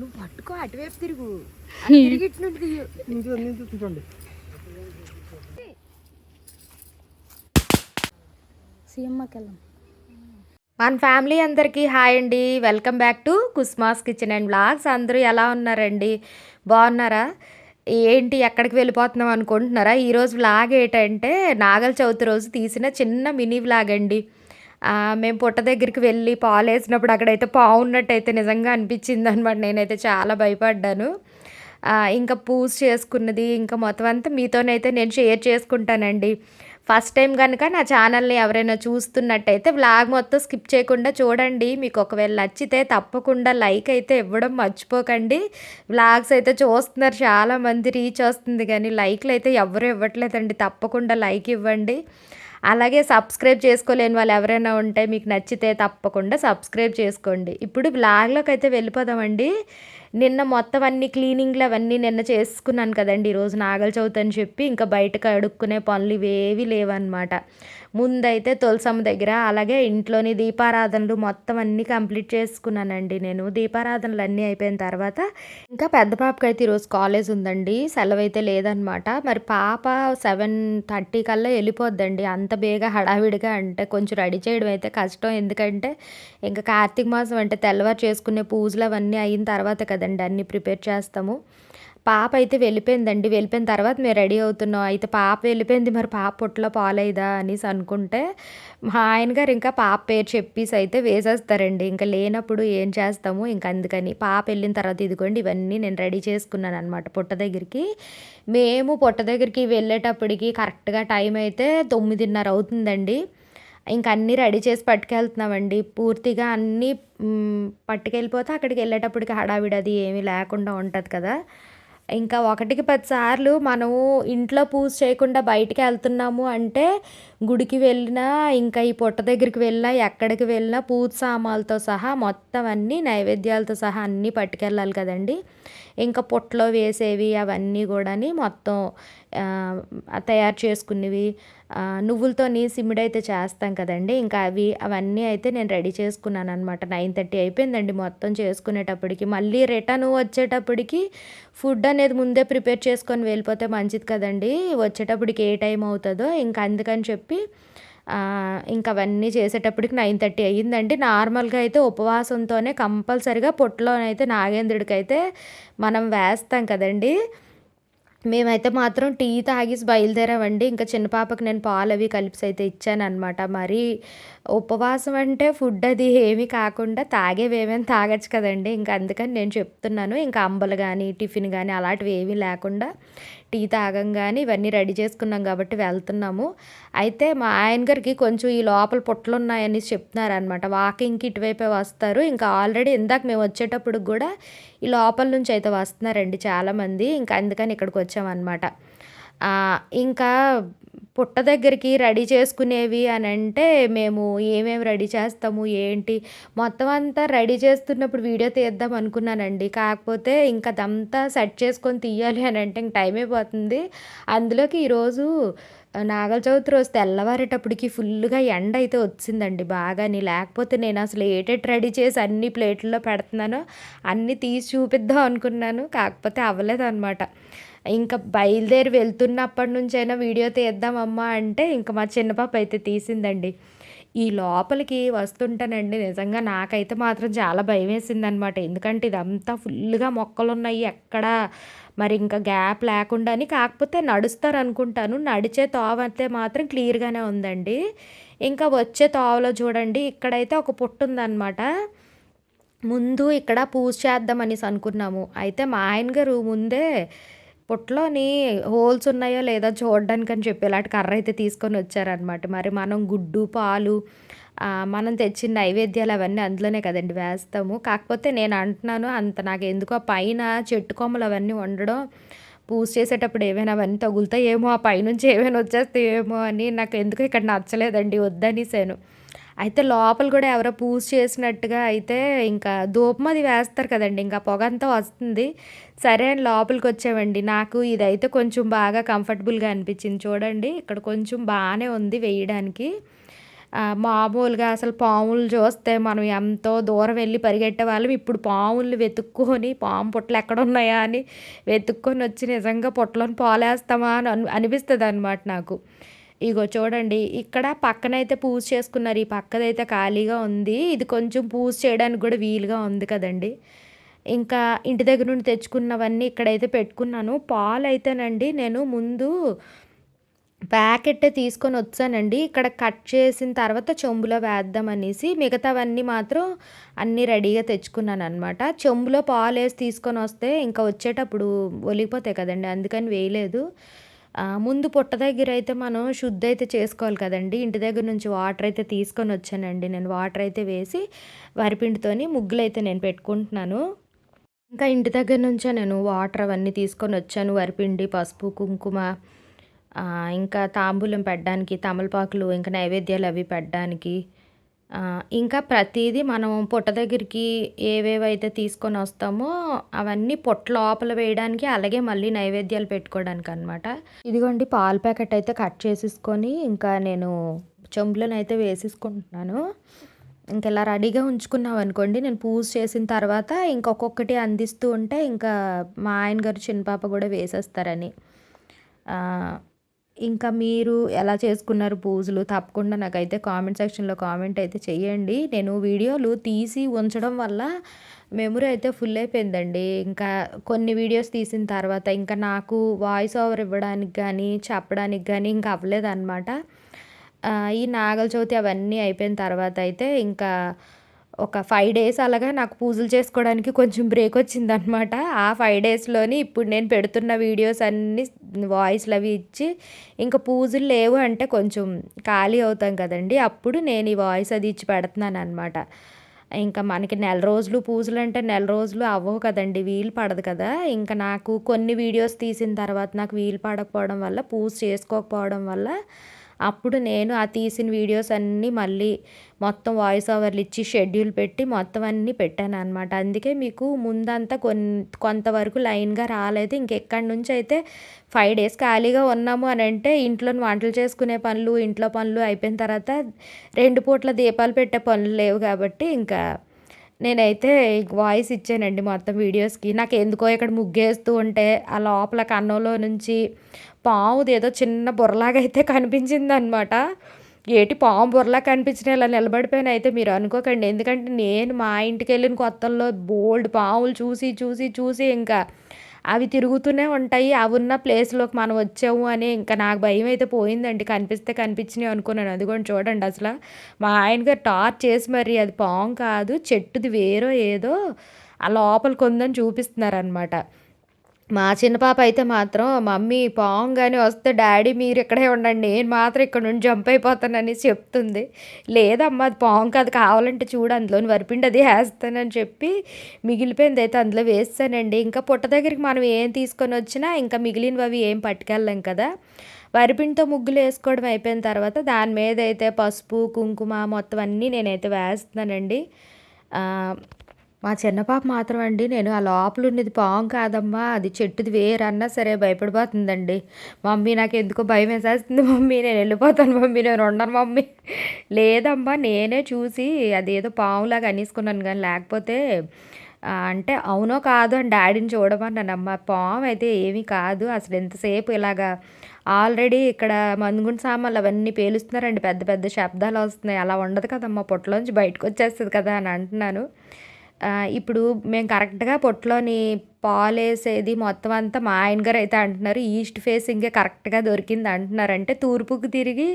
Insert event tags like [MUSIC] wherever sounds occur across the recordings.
నువ్వు పట్టుకో అటువైపు తిరుగు. [LAUGHS] చూడండి. వెళ్ళాం మన ఫ్యామిలీ అందరికీ హాయ్ అండి. Welcome back to Kusma's kitchen and blogs అందరూ ఎలా ఉన్నారండి? బాగున్నారా? ఏంటి ఎక్కడికి వెళ్ళిపోతున్నాం అనుకుంటున్నారా? ఈరోజు వ్లాగ్ ఏంటంటే నాగల చవితి రోజు తీసిన చిన్న మినీ వ్లాగ్ అండి. మేము పుట్ట దగ్గరికి వెళ్ళి పాలు వేసినప్పుడు అక్కడైతే పావు ఉన్నట్టయితే నిజంగా అనిపించింది అనమాట నేనైతే చాలా భయపడ్డాను. ఇంకా పూజ చేసుకున్నది ఇంకా మొత్తం అంతా మీతోనైతే నేను షేర్ చేసుకుంటానండి. ఫస్ట్ టైం కనుక నా ఛానల్ని ఎవరైనా చూస్తున్నట్టయితే వ్లాగ్ మొత్తం స్కిప్ చేయకుండా చూడండి. మీకు ఒకవేళ నచ్చితే తప్పకుండా లైక్ అయితే ఇవ్వడం మర్చిపోకండి. వ్లాగ్స్ అయితే చూస్తున్నారు చాలామంది రీచ్ వస్తుంది కానీ లైక్లు అయితే ఎవరు ఇవ్వట్లేదండి. తప్పకుండా లైక్ ఇవ్వండి. అలాగే సబ్స్క్రైబ్ చేసుకోలేని వాళ్ళు ఎవరైనా ఉంటే మీకు నచ్చితే తప్పకుండా సబ్స్క్రైబ్ చేసుకోండి. ఇప్పుడు బ్లాగ్లోకి అయితే వెళ్ళిపోదామండి. నిన్న మొత్తం అన్ని క్లీనింగ్లు అవన్నీ నిన్న చేసుకున్నాను కదండి. ఈరోజు నాగల చవితి అని చెప్పి ఇంకా బయటకు అడుక్కునే పనులు ఇవేవి లేవన్నమాట. ముందైతే తులసమ్మ దగ్గర అలాగే ఇంట్లోని దీపారాధనలు మొత్తం అన్నీ కంప్లీట్ చేసుకున్నానండి నేను. దీపారాధనలు అన్నీ అయిపోయిన తర్వాత ఇంకా పెద్ద పాపకి అయితే ఈరోజు కాలేజ్ ఉందండి సెలవు అయితే లేదనమాట. మరి పాప సెవెన్ థర్టీ కల్లా వెళ్ళిపోద్దండి అంత బేగా హడావిడిగా అంటే కొంచెం రెడీ చేయడం అయితే కష్టం. ఎందుకంటే ఇంకా కార్తీక మాసం అంటే తెల్లవారు చేసుకునే పూజలు అవన్నీ అయిన తర్వాత కదండి అన్నీ ప్రిపేర్ చేస్తాము. పాప అయితే వెళ్ళిపోయిందండి. వెళ్ళిపోయిన తర్వాత మేము రెడీ అవుతున్నాం. అయితే పాప వెళ్ళిపోయింది. మరి పాప పుట్టలో పాలైదా అనేసి అనుకుంటే మా ఆయన గారు ఇంకా పాప పేరు చెప్పేసి అయితే వేసేస్తారండి. ఇంకా లేనప్పుడు ఏం చేస్తాము? ఇంకా అందుకని పాప వెళ్ళిన తర్వాత ఇదిగోండి ఇవన్నీ నేను రెడీ చేసుకున్నాను అనమాట పుట్ట దగ్గరికి. మేము పుట్ట దగ్గరికి వెళ్ళేటప్పటికి కరెక్ట్గా టైం అయితే తొమ్మిదిన్నర అవుతుందండి. ఇంక అన్నీ రెడీ చేసి పట్టుకెళ్తున్నామండి. పూర్తిగా అన్నీ పట్టుకెళ్ళిపోతే అక్కడికి వెళ్ళేటప్పటికి హడావిడది అది ఏమీ లేకుండా ఉంటుంది కదా. ఇంకా ఒకటికి పది సార్లు మనము ఇంట్లో పూజ చేయకుండా బయటికి వెళ్తున్నాము అంటే గుడికి వెళ్ళినా ఇంకా ఈ పుట్ట దగ్గరికి వెళ్ళినా ఎక్కడికి వెళ్ళినా పూజ సామాన్లతో సహా మొత్తం అన్నీ నైవేద్యాలతో సహా అన్నీ పట్టుకెళ్ళాలి కదండి. ఇంకా పుట్టలో వేసేవి అవన్నీ కూడాని మొత్తం తయారు చేసుకునేవి నువ్వులతోని సిమ్మిడి అయితే చేస్తాం కదండి. ఇంకా అవి అవన్నీ అయితే నేను రెడీ చేసుకున్నాను అనమాట నైన్ థర్టీ అయిపోయిందండి మొత్తం చేసుకునేటప్పటికి. మళ్ళీ రిటర్న్ వచ్చేటప్పటికి ఫుడ్ అనేది ముందే ప్రిపేర్ చేసుకొని వెళ్ళిపోతే మంచిది కదండి. వచ్చేటప్పటికి ఏ టైం అవుతుందో ఇంకా అందుకని చెప్పి ఇంకా అవన్నీ చేసేటప్పటికి నైన్ థర్టీ అయ్యిందండి. నార్మల్గా అయితే ఉపవాసంతోనే కంపల్సరిగా పొట్టులోనైతే నాగేంద్రుడికి అయితే మనం వేస్తాం కదండీ. మేమైతే మాత్రం టీ తాగేసి బయలుదేరామండి. ఇంకా చిన్న పాపకి నేను పాలు అవి కలిపి అయితే ఇచ్చాను అనమాట మరి ఉపవాసం అంటే ఫుడ్ అది ఏమీ కాకుండా తాగేవి ఏమైనా తాగచ్చు కదండి. ఇంకా అందుకని నేను చెప్తున్నాను. ఇంకా అంబలు కానీ టిఫిన్ కానీ అలాంటివి ఏమీ లేకుండా టీ తాగంగానే ఇవన్నీ రెడీ చేసుకున్నాం కాబట్టి వెళ్తున్నాము. అయితే మా ఆయన గారికి కొంచెం ఈ లోపల పుట్టలు ఉన్నాయని చెప్తున్నారు అనమాట వాకింగ్కి ఇటువైపే వస్తారు. ఇంకా ఆల్రెడీ ఇందాక మేము వచ్చేటప్పుడు కూడా ఈ లోపల నుంచి అయితే వస్తున్నారండి చాలామంది. ఇంకా అందుకని ఇక్కడికి వచ్చామన్నమాట. ఇంకా పుట్ట దగ్గరికి రెడీ చేసుకునేవి అని అంటే మేము ఏమేమి రెడీ చేస్తాము ఏంటి? మొత్తం అంతా రెడీ చేస్తున్నప్పుడు వీడియో తీద్దాం అనుకున్నానండి. కాకపోతే ఇంకా అదంతా సెట్ చేసుకొని తీయాలి అని అంటే ఇంక టైం అయిపోతుంది అందులోకి ఈరోజు నాగల చవితి రోజు తెల్లవారేటప్పటికి ఫుల్గా ఎండ అయితే వచ్చిందండి బాగాని. లేకపోతే నేను అసలు ఏటెట్ రెడీ చేసి అన్ని ప్లేట్లలో పెడుతున్నానో అన్నీ తీసి చూపిద్దాం అనుకున్నాను. కాకపోతే అవ్వలేదు అనమాట ఇంకా బయలుదేరి వెళ్తున్నప్పటి నుంచైనా వీడియో తీద్దామమ్మా అంటే ఇంకా మా చిన్న పాప అయితే తీసిందండి. ఈ లోపలికి వస్తుంటానండి. నిజంగా నాకైతే మాత్రం చాలా భయం వేసిందనమాట ఎందుకంటే ఇదంతా ఫుల్గా మొక్కలు ఉన్నాయి ఎక్కడ మరి ఇంకా గ్యాప్ లేకుండా అని కాకపోతే నడుస్తారు అనుకుంటాను నడిచే తోవ అయితే మాత్రం క్లియర్గానే ఉందండి. ఇంకా వచ్చే తోవలో చూడండి. ఇక్కడైతే ఒక పుట్టు ఉందన్నమాట. ముందు ఇక్కడ పూజ చేద్దామనేసి అనుకున్నాము. అయితే మా ఆయన గారు ముందే పొట్లోని హోల్స్ ఉన్నాయో లేదో చూడడానికి అని చెప్పి ఇలాంటి కర్ర అయితే తీసుకొని వచ్చారనమాట మరి మనం గుడ్డు పాలు మనం తెచ్చిన నైవేద్యాలు అవన్నీ అందులోనే కదండి వేస్తాము. కాకపోతే నేను అంటున్నాను అంత నాకు ఎందుకో ఆ పైన చెట్టు కొమ్మలు అవన్నీ వండడం పూజ చేసేటప్పుడు ఏమైనా అవన్నీ తగులుతాయేమో ఆ పైనుంచి ఏమైనా వచ్చేస్తాయేమో అని నాకు ఎందుకు ఇక్కడ నచ్చలేదండి వద్దనిసాను. అయితే లోపల కూడా ఎవరో పూజ చేసినట్టుగా అయితే ఇంకా ధూపం అది వేస్తారు కదండి ఇంకా పొగంతా వస్తుంది. సరే అని లోపలికి వచ్చామండి. నాకు ఇదైతే కొంచెం బాగా కంఫర్టబుల్గా అనిపించింది చూడండి ఇక్కడ కొంచెం బాగానే ఉంది వేయడానికి. మామూలుగా అసలు పాములు చూస్తే మనం ఎంతో దూరం వెళ్ళి పరిగెట్టే వాళ్ళం. ఇప్పుడు పాములు వెతుక్కొని పాము పుట్టలు ఎక్కడ ఉన్నాయా అని వెతుక్కొని వచ్చి నిజంగా పుట్టలోని పాలేస్తామా అని అనిపిస్తుంది అనమాట నాకు. ఇగో చూడండి ఇక్కడ పక్కనైతే పూజ చేసుకున్నారు ఈ పక్కదైతే ఖాళీగా ఉంది. ఇది కొంచెం పూజ చేయడానికి కూడా వీలుగా ఉంది కదండి. ఇంకా ఇంటి దగ్గర నుండి తెచ్చుకున్నవన్నీ ఇక్కడైతే పెట్టుకున్నాను. పాలు అయితేనండి నేను ముందు ప్యాకెట్ తీసుకొని వచ్చానండి. ఇక్కడ కట్ చేసిన తర్వాత చెంబులో వేద్దాం అనేసి మిగతావన్నీ మాత్రం అన్నీ రెడీగా తెచ్చుకున్నాను అనమాట చెంబులో పాలు వేసి తీసుకొని వస్తే ఇంకా వచ్చేటప్పుడు ఒలిగిపోతాయి కదండి అందుకని వేయలేదు. ముందు పుట్ట దగ్గర అయితే మనం శుద్ధి అయితే చేసుకోవాలి కదండి. ఇంటి దగ్గర నుంచి వాటర్ అయితే తీసుకొని వచ్చానండి. నేను వాటర్ అయితే వేసి వరిపిండితోని ముగ్గులు అయితే నేను పెట్టుకుంటున్నాను. ఇంకా ఇంటి దగ్గర నుంచే నేను వాటర్ అవన్నీ తీసుకొని వచ్చాను. వరిపిండి పసుపు కుంకుమ ఇంకా తాంబూలం పెట్టడానికి తమలపాకులు ఇంకా నైవేద్యాలు అవి పెట్టడానికి. ఇంకా ప్రతిదీ మనం పుట్ట దగ్గరికి ఏవేవైతే తీసుకొని వస్తామో అవన్నీ పొట్ట లోపల వేయడానికి అలాగే మళ్ళీ నైవేద్యాలు పెట్టుకోవడానికి అనమాట ఇదిగోండి పాల ప్యాకెట్ అయితే కట్ చేసేసుకొని ఇంకా నేను చెంబులోనైతే వేసేసుకుంటున్నాను. ఇంకా ఇలా రెడీగా ఉంచుకున్నాం అనుకోండి నేను పూజ చేసిన తర్వాత ఇంకొక్కొక్కటి అందిస్తూ ఉంటే ఇంకా మా ఆయన గారు చిన్న పాప కూడా వేసేస్తారని. ఇంకా మీరు ఎలా చేసుకున్నారు పూజలు? తప్పకుండా నాకైతే కామెంట్ సెక్షన్లో కామెంట్ అయితే చేయండి నేను వీడియోలు తీసి ఉంచడం వల్ల మెమరీ అయితే ఫుల్ అయిపోయిందండి. ఇంకా కొన్ని వీడియోస్ తీసిన తర్వాత ఇంకా నాకు వాయిస్ ఓవర్ ఇవ్వడానికి కానీ చెప్పడానికి కానీ ఇంకా అవ్వలేదన్నమాట. ఈ నాగల చవితి అవన్నీ అయిపోయిన తర్వాత అయితే ఇంకా ఒక ఫైవ్ డేస్ అలాగా నాకు పూజలు చేసుకోవడానికి కొంచెం బ్రేక్ వచ్చిందనమాట ఆ ఫైవ్ డేస్లోని ఇప్పుడు నేను పెడుతున్న వీడియోస్ అన్నీ వాయిస్లు అవి ఇచ్చి ఇంకా పూజలు లేవు అంటే కొంచెం ఖాళీ అవుతాం కదండి. అప్పుడు నేను ఈ వాయిస్ అది ఇచ్చి పెడుతున్నాను అనమాట ఇంకా మనకి నెల రోజులు పూజలు అంటే నెల రోజులు అవ్వవు కదండి వీలు పడదు కదా. ఇంకా నాకు కొన్ని వీడియోస్ తీసిన తర్వాత నాకు వీలు పడకపోవడం వల్ల పూజ చేసుకోకపోవడం వల్ల అప్పుడు నేను ఆ తీసిన వీడియోస్ అన్నీ మళ్ళీ మొత్తం వాయిస్ ఓవర్లు ఇచ్చి షెడ్యూల్ పెట్టి మొత్తం అన్నీ పెట్టాను అనమాట అందుకే మీకు ముందంతా కొన్ కొంతవరకు లైన్గా రాలేదు. ఇంకెక్కడి నుంచి అయితే ఫైవ్ డేస్ ఖాళీగా ఉన్నాము అని అంటే ఇంట్లో వంటలు చేసుకునే పనులు ఇంట్లో పనులు అయిపోయిన తర్వాత రెండు పూట్ల దీపాలు పెట్టే పనులు లేవు కాబట్టి ఇంకా నేనైతే వాయిస్ ఇచ్చానండి మొత్తం వీడియోస్కి నాకు ఎందుకో ఇక్కడ ముగ్గేస్తూ ఉంటే ఆ లోపల కన్నంలో నుంచి పావుది ఏదో చిన్న బుర్రలాగా అయితే కనిపించింది అనమాట ఏటి పాము బుర్రలా కనిపించిన ఇలా నిలబడిపోయిన అయితే మీరు అనుకోకండి. ఎందుకంటే నేను మా ఇంటికి వెళ్ళిన కొత్తల్లో బోల్డ్ పాములు చూసి చూసి చూసి ఇంకా అవి తిరుగుతూనే ఉంటాయి. అవి ఉన్న ప్లేస్లోకి మనం వచ్చాము అని ఇంకా నాకు భయం అయితే పోయిందండి. కనిపిస్తే కనిపించినాయి అనుకున్నాను. అది కూడా చూడండి అసలు మా ఆయన గారు టార్చ్ చేసి మరి అది పాము కాదు చెట్టుది వేరో ఏదో ఆ లోపలికి ఉందని చూపిస్తున్నారనమాట మా చిన్న పాప అయితే మాత్రం మమ్మీ పాంగానే వస్తే డాడీ మీరు ఇక్కడే ఉండండి నేను మాత్రం ఇక్కడ నుండి జంప్ అయిపోతానని చెప్తుంది. లేదమ్మా అది పాంగ్ కాదు కావాలంటే చూడు అందులోని వరిపిండి అది వేస్తానని చెప్పి మిగిలిపోయింది అయితే అందులో వేస్తానండి. ఇంకా పుట్ట దగ్గరికి మనం ఏం తీసుకొని వచ్చినా ఇంకా మిగిలినవి అవి ఏం పట్టుకెళ్ళాం కదా. వరిపిండితో ముగ్గులు వేసుకోవడం అయిపోయిన తర్వాత దాని మీద అయితే పసుపు కుంకుమ మొత్తం అన్నీ నేనైతే వేస్తున్నానండి. మా చిన్న పాప మాత్రం అండి నేను ఆ లోపల ఉన్నది పాము కాదమ్మా అది చెట్టుది వేరన్నా సరే భయపడిపోతుందండి. మమ్మీ నాకు ఎందుకో భయం వేసేస్తుంది మమ్మీ నేను వెళ్ళిపోతాను మమ్మీ నేను ఉండను మమ్మీ. లేదమ్మా నేనే చూసి అదేదో పాములాగా అనేసుకున్నాను కానీ లేకపోతే అంటే అవునో కాదు అని డాడీని చూడమన్నానమ్మా పాము అయితే ఏమీ కాదు అసలు ఎంతసేపు ఇలాగా ఆల్రెడీ ఇక్కడ మందుగుండు సామాన్లు అవన్నీ పేలుస్తున్నారండి పెద్ద పెద్ద శబ్దాలు వస్తున్నాయి అలా ఉండదు కదమ్మా పొట్టలోంచి బయటకు వచ్చేస్తుంది కదా అని అంటున్నాను. ఇప్పుడు మేము కరెక్ట్గా పొట్టులోని పాలు వేసేది మొత్తం అంతా మా ఆయన గారు అయితే అంటున్నారు ఈస్ట్ ఫేసింగే కరెక్ట్గా దొరికింది అంటున్నారు అంటే తూర్పుకు తిరిగి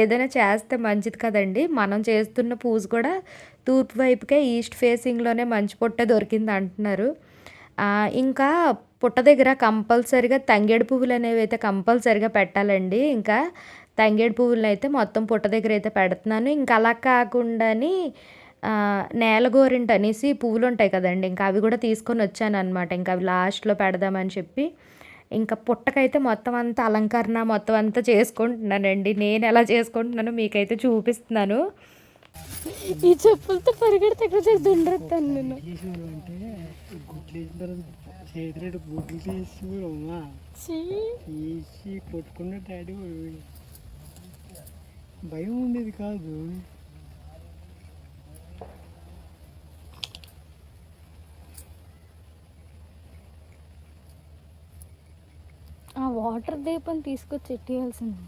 ఏదైనా చేస్తే మంచిది కదండి. మనం చేస్తున్న పూజ కూడా తూర్పు వైపుకే ఈస్ట్ ఫేసింగ్లోనే మంచి పొట్ట దొరికింది అంటున్నారు. ఇంకా పుట్ట దగ్గర కంపల్సరిగా తంగేడు పువ్వులు అనేవి అయితే కంపల్సరిగా పెట్టాలండి. ఇంకా తంగేడు పువ్వులను అయితే మొత్తం పుట్ట దగ్గర అయితే పెడుతున్నాను. ఇంకా అలా కాకుండాని ఆ, నేలగోరింట అనేసి పువ్వులు ఉంటాయి కదండి. ఇంకా అవి కూడా తీసుకొని వచ్చాను అనమాట ఇంకా అవి లాస్ట్లో పెడదామని చెప్పి. ఇంకా పుట్టకైతే మొత్తం అంతా అలంకరణ మొత్తం అంతా చేసుకుంటున్నానండి. నేను ఎలా చేసుకుంటున్నానో మీకైతే చూపిస్తున్నాను. ఈ చెప్పులతో పరిగెడితే నేను. చేతిలో తీసి కొట్టుకున్న డాడీ. భయం ఉండేది కాదు. ఆ వాటర్ దీపం తీసుకొచ్చి ఎట్టేయాల్సింది.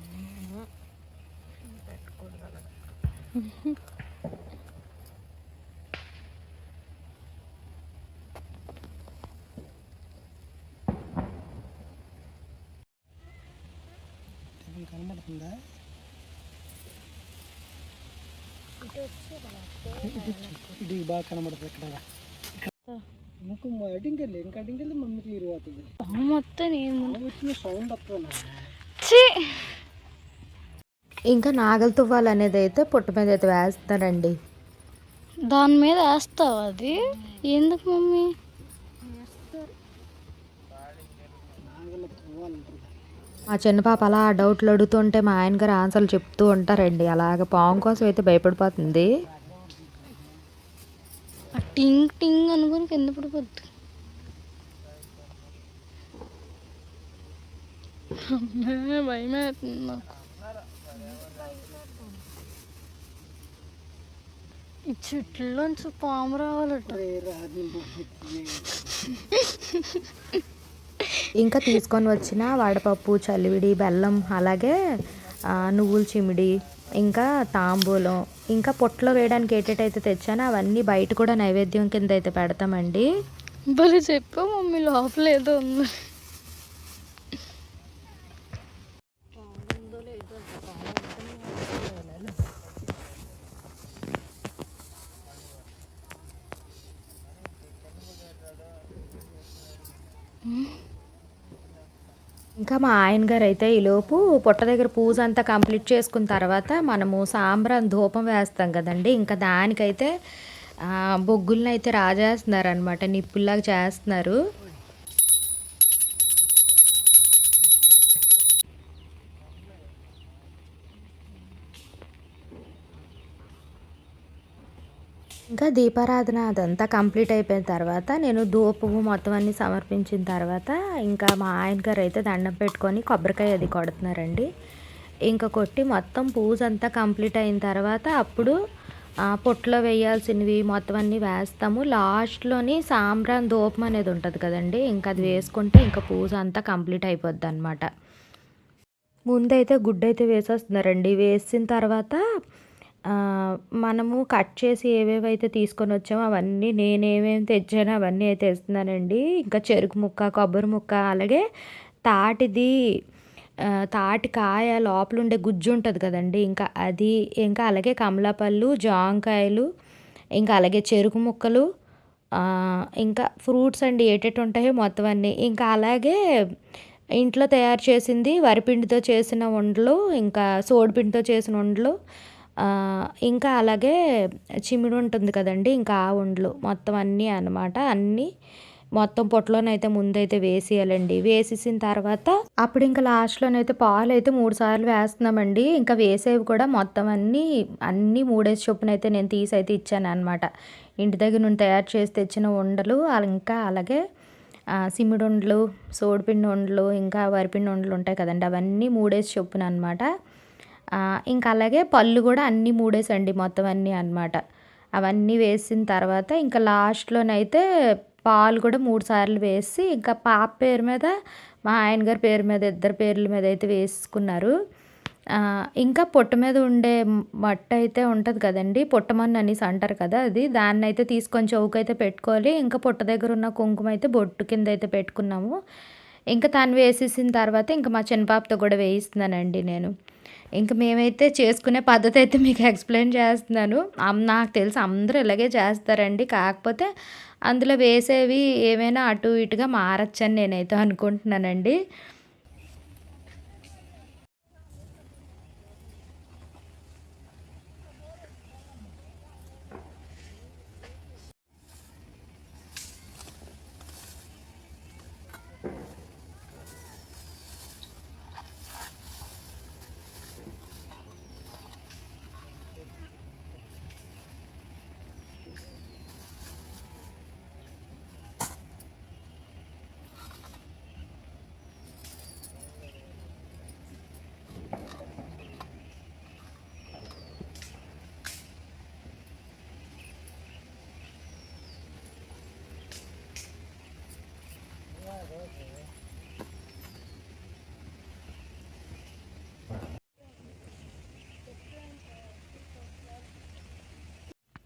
కనబడుతుందా ఇది బాగా కనబడుతుంది ఇక్కడ. ఇంకో వెళ్ళి ఇంకా వెళ్ళి మమ్మీ క్లియర్ అవుతుంది. పాము మొత్తం నేను వచ్చిన సౌండ్! ఇంకా నాగల తువ్వాలు అనేది అయితే పుట్ట మీద అయితే వేస్తారండి. దాని మీద వేస్తావా అది? ఎందుకు మమ్మీ? మా చిన్న పాప అలా డౌట్లు అడుగుతుంటే మా ఆయన గారు ఆన్సర్లు చెప్తూ ఉంటారండి. అలాగ పాము కోసం అయితే భయపడిపోతుంది. టింగ్ టింగ్ అనుకుని కింద పడిపోద్ది. భయమే నాకు. ఈ చెట్లలోంచి పాము రావాలట. ఇంకా తీసుకొని వచ్చిన వడపప్పు చలివిడి బెల్లం అలాగే నువ్వుల చిమిడి ఇంకా తాంబూలం ఇంకా పొట్లో వేయడానికి ఏటేటైతే తెచ్చానో అవన్నీ బయట కూడా నైవేద్యం కింద అయితే పెడతామండి. భలే చెప్పా మమ్మీ లోపల ఏదో ఉంది. ఇంకా మా ఆయన గారు అయితే ఈలోపు పొట్ట దగ్గర పూజ అంతా కంప్లీట్ చేసుకున్న తర్వాత మనము సాంబ్రాన్ ధూపం వేస్తాం కదండి. ఇంకా దానికైతే బొగ్గులను అయితే రాజేస్తున్నారు అనమాట నిప్పుల్లాగా చేస్తున్నారు. ఇంకా దీపారాధన అదంతా కంప్లీట్ అయిపోయిన తర్వాత నేను ధూపము మొత్తం అన్ని సమర్పించిన తర్వాత ఇంకా మా ఆయన గారు అయితే దండం పెట్టుకొని కొబ్బరికాయ అది కొడుతున్నారండి. ఇంకా కొట్టి మొత్తం పూజ అంతా కంప్లీట్ అయిన తర్వాత అప్పుడు పొట్లో వేయాల్సినవి మొత్తం అన్నీ వేస్తాము. లాస్ట్లోని సాంబ్రాన్ ధూపం అనేది ఉంటుంది కదండి ఇంకా అది వేసుకుంటే ఇంకా పూజ అంతా కంప్లీట్ అయిపోద్ది అనమాట ముందైతే గుడ్డ అయితే వేసేస్తున్నారండి. వేసిన తర్వాత మనము కట్ చేసి ఏవేవైతే తీసుకొని వచ్చామో అవన్నీ నేనేమేమి తెచ్చానో అవన్నీ అయితే తెస్తున్నానండి ఇంకా చెరుకు ముక్క కొబ్బరి ముక్క అలాగే తాటిది తాటి కాయ లోపల ఉండే గుజ్జు ఉంటుంది కదండి. ఇంకా అది ఇంకా అలాగే కమలాపళ్ళు జాంకాయలు ఇంకా అలాగే చెరుకు ముక్కలు ఇంకా ఫ్రూట్స్ అండి ఏటేటి ఉంటాయో మొత్తం అన్నీ. ఇంకా అలాగే ఇంట్లో తయారు చేసింది వరిపిండితో చేసిన ఉండలు ఇంకా సోడిపిండితో చేసిన ఉండలు ఇంకా అలాగే చిమిడి ఉంటుంది కదండి ఇంకా ఆ ఉండలు మొత్తం అన్నీ అన్నమాట. అన్నీ మొత్తం పొట్లోనైతే ముందైతే వేసేయాలండి. వేసేసిన తర్వాత అప్పుడు ఇంకా లాస్ట్లోనైతే పాలు అయితే మూడు సార్లు వేస్తున్నామండి. ఇంకా వేసేవి కూడా మొత్తం అన్నీ అన్నీ మూడేసి చొప్పున అయితే నేను తీసి అయితే ఇచ్చాను అనమాట ఇంటి దగ్గర నుండి తయారు చేసి తెచ్చిన ఉండలు అలా ఇంకా అలాగే సిమ్మిడి ఉండలు సోడిపిండి ఉండలు ఇంకా వరిపిండి ఉండలు ఉంటాయి కదండి అవన్నీ మూడేసి చొప్పున అనమాట ఇంకా అలాగే పళ్ళు కూడా అన్నీ మూడేసండి మొత్తం అన్నీ అనమాట అవన్నీ వేసిన తర్వాత ఇంకా లాస్ట్లోనైతే పాలు కూడా మూడు సార్లు వేసి ఇంకా పాప పేరు మీద మా ఆయన గారి పేరు మీద ఇద్దరు పేర్ల మీద అయితే వేసుకున్నారు. ఇంకా పొట్ట మీద ఉండే మట్ట అయితే ఉంటుంది కదండి పొట్టమన్ను అనేసి అంటారు కదా అది. దాన్ని అయితే తీసుకొని అయితే పెట్టుకోవాలి. ఇంకా పొట్ట దగ్గర ఉన్న కుంకుమ అయితే బొట్టు కింద అయితే పెట్టుకున్నాము. ఇంకా తను వేసేసిన తర్వాత ఇంకా మా చిన్నపాపతో కూడా వేయిస్తున్నానండి నేను. ఇంకా మేమైతే చేసుకునే పద్ధతి అయితే మీకు ఎక్స్ప్లెయిన్ చేస్తున్నాను. నాకు తెలిసి అందరూ ఇలాగే చేస్తారండి. కాకపోతే అందులో వేసేవి ఏమైనా అటు ఇటుగా మారచ్చని నేనైతే అనుకుంటున్నానండి.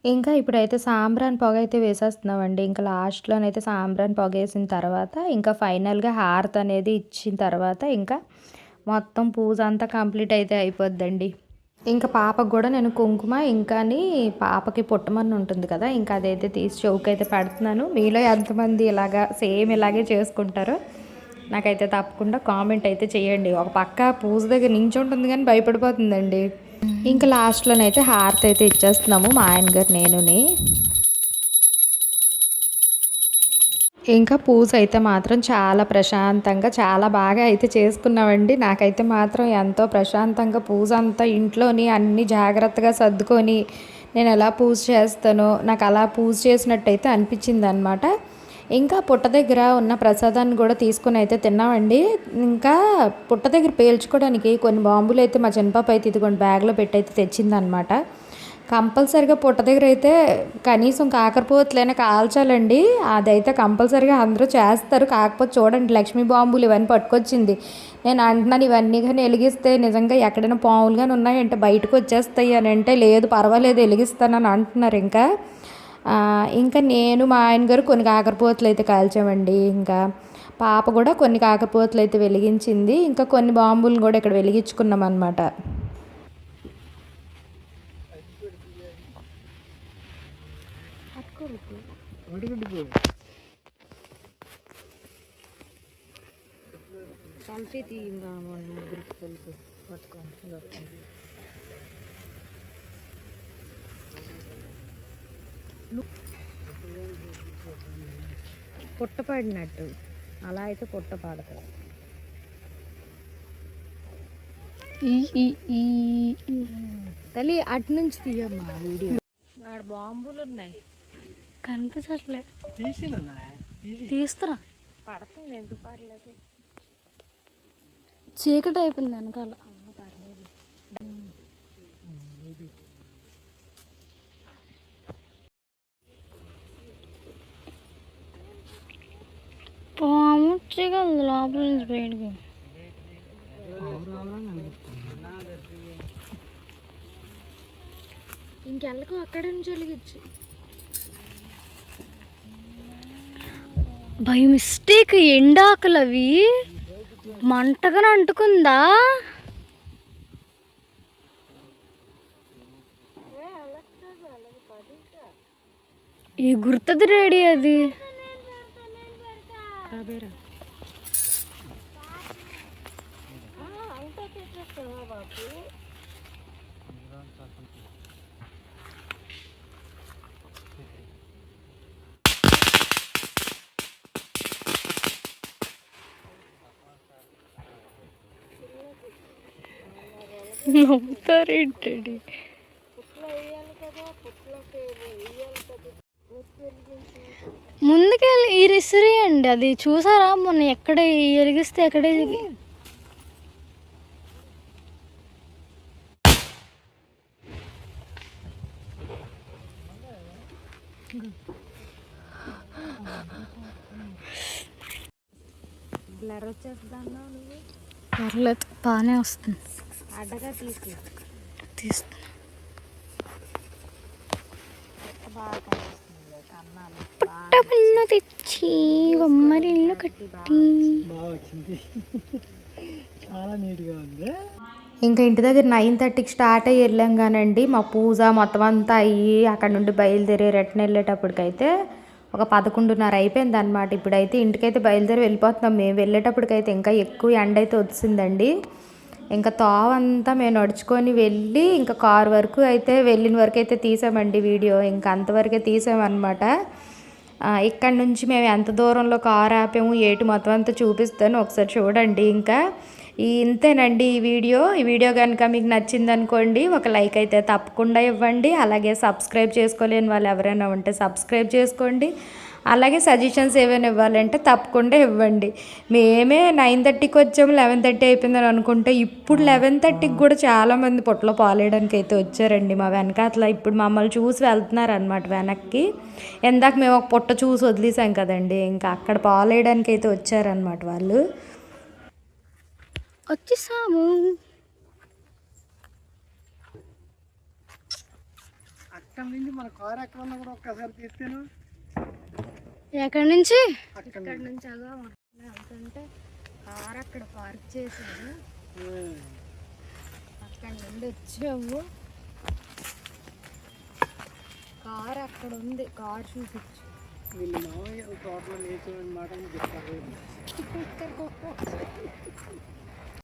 ఇంకా ఇప్పుడైతే సాంబ్రాన్ పొగ అయితే వేసేస్తున్నామండి. ఇంకా లాస్ట్లోనైతే సాంబ్రాన్ పొగ వేసిన తర్వాత ఇంకా ఫైనల్గా హార్త్ అనేది ఇచ్చిన తర్వాత ఇంకా మొత్తం పూజ అంతా కంప్లీట్ అయితే అయిపోద్దండి. ఇంకా పాపకు కూడా నేను కుంకుమ ఇంకాని పాపకి పుట్టమని ఉంటుంది కదా ఇంకా అదైతే తీసి చౌక్ అయితే పెడుతున్నాను. మీలో ఎంతమంది ఇలాగా సేమ్ ఇలాగే చేసుకుంటారో నాకైతే తప్పకుండా కామెంట్ అయితే చేయండి. ఒక పక్క పూజ దగ్గర నించుంటుంది కానీ భయపడిపోతుందండి. ఇంకా లాస్ట్లోనైతే హారతి అయితే ఇచ్చేస్తున్నాము మా ఆయన గారు నేనుని. ఇంకా పూజ అయితే మాత్రం చాలా ప్రశాంతంగా చాలా బాగా అయితే చేసుకున్నామండి. నాకైతే మాత్రం ఎంతో ప్రశాంతంగా పూజ అంతా ఇంట్లోని అన్ని జాగ్రత్తగా సర్దుకొని నేను ఎలా పూజ చేస్తానో నాకు అలా పూజ చేసినట్టయితే అనిపించింది అనమాట ఇంకా పుట్ట దగ్గర ఉన్న ప్రసాదాన్ని కూడా తీసుకొని అయితే తిన్నామండి. ఇంకా పుట్ట దగ్గర పేల్చుకోవడానికి కొన్ని బాంబులు అయితే మా చిన్నపాప అయితే ఇదిగోండి బ్యాగ్లో పెట్టి అయితే తెచ్చిందనమాట కంపల్సరిగా పుట్ట దగ్గర అయితే కనీసం కాకరపోతులైనా కాల్చాలండి. అదైతే కంపల్సరిగా అందరూ చేస్తారు. కాకపోతే చూడండి లక్ష్మీ బాంబులు ఇవన్నీ పట్టుకొచ్చింది. నేను అంటున్నాను ఇవన్నీ కానీ వెలిగిస్తే నిజంగా ఎక్కడైనా పాములు కానీ ఉన్నాయంటే బయటకు వచ్చేస్తాయి అని అంటే లేదు పర్వాలేదు వెలిగిస్తానని అంటున్నారు ఇంకా. ఇంకా నేను మా ఆయన గారు కొన్ని కాకరపోతులు అయితే కాల్చామండి. ఇంకా పాప కూడా కొన్ని కాకరపోతులు అయితే వెలిగించింది. ఇంకా కొన్ని బాంబులు కూడా ఇక్కడ వెలిగించుకున్నాం అనమాట అడుగుడు పడినట్టు అలా అయితే పుట్ట పడతాయి ఈ ఈ ఈ ఈ. తల్లి అటు నుంచి తీయమ్మా వీడియో. ఆడ బాంబులు ఉన్నాయి. కనిపించట్లే. తీస్తున్నా. పడుతుంది ఎందుకు పడలేదు? చీకటి అయిపోయింది వెనకాల. పాము వచ్చేయగలదు లోపల నుంచి బయటకు. ఇంకెళ్ళకు అక్కడ నుంచి వెలిగించు? బై మిస్టేక్ ఎండాకులు అవి. మంటగా అంటుకుందా? ఈ గుర్తది రెడీ అది? నవ్వుతారేంటండి? ముందుకెళ్ళి ఈ రిసిరి అండి అది చూసారా? మొన్న ఎక్కడ ఎరిగిస్తే ఎక్కడ బ్లర్ వచ్చేస్తుందన్నా నువ్వు? పర్లేదు బాగానే వస్తుంది. అడ్డగా తీసి తీస్తున్నా. బాగా కనిపిస్తుంది కన్నాలు. పుట్టపన్ను తెచ్చి బొమ్మరిల్లు కట్టి. బాగా వచ్చింది. చాలా నీట్గా ఉంది. ఇంకా ఇంటి దగ్గర నైన్ థర్టీకి స్టార్ట్ అయ్యి వెళ్ళాం కానండి మా పూజ మొత్తం అంతా అయ్యి అక్కడ నుండి బయలుదేరి రిటర్న్ వెళ్ళేటప్పటికైతే ఒక పదకొండున్నర అయిపోయింది అనమాట ఇప్పుడైతే ఇంటికైతే బయలుదేరి వెళ్ళిపోతున్నాం. మేము వెళ్ళేటప్పటికైతే ఇంకా ఎక్కువ ఎండ అయితే వచ్చిందండి ఇంకా తోవంతా మేము నడుచుకొని వెళ్ళి ఇంకా కార్ వరకు అయితే వెళ్ళిన వరకు అయితే తీసామండి వీడియో. ఇంకా అంతవరకే తీసామన్నమాట. ఇక్కడ నుంచి మేము ఎంత దూరంలో కార్ ఆపాము ఏటు మొత్తం అంతా చూపిస్తాను. ఒకసారి చూడండి ఇంకా. ఇంతేనండి ఈ వీడియో. ఈ వీడియో కనుక మీకు నచ్చింది అనుకోండి ఒక లైక్ అయితే తప్పకుండా ఇవ్వండి. అలాగే సబ్స్క్రైబ్ చేసుకోలేని వాళ్ళు ఎవరైనా ఉంటే సబ్స్క్రైబ్ చేసుకోండి. అలాగే సజెషన్స్ ఏమైనా ఇవ్వాలంటే తప్పకుండా ఇవ్వండి. మేమే నైన్ థర్టీకి వచ్చాము లెవెన్ థర్టీ అయిపోయిందని అనుకుంటే ఇప్పుడు లెవెన్ థర్టీకి కూడా చాలామంది పొట్టలో పాలేయడానికి అయితే వచ్చారండి మా వెనకాతల. ఇప్పుడు మమ్మల్ని చూసి వెళ్తున్నారు అనమాట వెనక్కి. ఎందాక మేము ఒక పొట్ట చూసి వదిలేసాం కదండి ఇంకా అక్కడ పాలేయడానికి అయితే వచ్చారనమాట వాళ్ళు. వచ్చేసాము. అక్కడ నుంచి మన కారు ఎక్కడ ఉన్నా కూడా ఒక్కసారి తీస్తాను? ఎక్కడి నుంచి? అక్కడ ఇక్కడ నుంచి. అలా వెళ్తుంటే కార్ అక్కడ పార్క్ చేశాను అక్కడ నుండి వచ్చాము. కార్ అక్కడ ఉంది. కార్ చూపించు. వీళ్ళు మామయ్య తోటలో లేచి మాట అని చెప్తారు [LAUGHS]